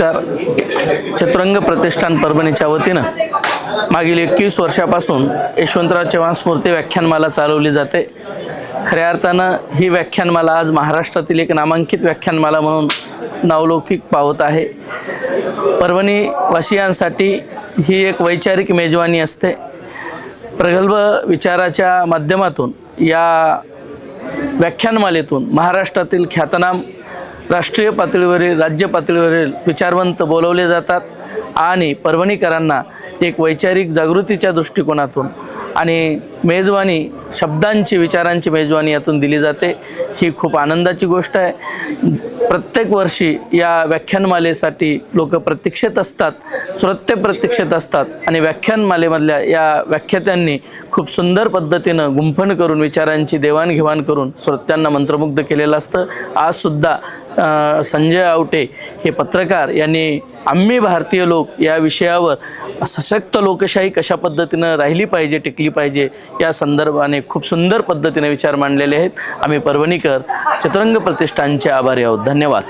तर चतुरंग प्रतिष्ठान परभणीच्या वतीनं मागील एकवीस वर्षापासून यशवंतराव चव्हाण स्मृती व्याख्यानमाला चालवली जाते. खऱ्या अर्थानं ही व्याख्यानमाला आज महाराष्ट्रातील एक नामांकित व्याख्यानमाला म्हणून नावलौकिक पावत आहे. परभणी वासियांसाठी ही एक वैचारिक मेजवानी असते. प्रगल्भ विचाराच्या माध्यमातून या व्याख्यानमालेतून महाराष्ट्रातील ख्यातनाम राष्ट्रीय पातळीवरील राज्य पातळीवरील विचारवंत बोलवले जातात आणि परभणीकरांना एक वैचारिक जागृतीच्या दृष्टिकोनातून आणि मेजवानी शब्दांची विचारांची मेजवानी यातून दिली जाते. ही खूप आनंदाची गोष्ट आहे. प्रत्येक वर्षी या व्याख्यानमालेसाठी लोक प्रतीक्षेत असतात श्रोते प्रतीक्षेत असतात आणि व्याख्यानमालेमधल्या या व्याख्यात्यांनी खूप सुंदर पद्धतीनं गुंफण करून विचारांची देवाणघेवाण करून श्रोत्यांना मंत्रमुग्ध केलेलं असतं. आजसुद्धा संजय आवटे हे पत्रकार यांनी आम्ही भारतीय लोक या विषयावर सशक्त लोकशाही कशा पद्धतीनं राहिली पाहिजे टिकली पाहिजे या संदर्भाने खूप सुंदर पद्धतीने विचार मांडलेले आहेत. आम्ही परभणीकर चतुरंग प्रतिष्ठानचे आभारी आहोत. धन्यवाद.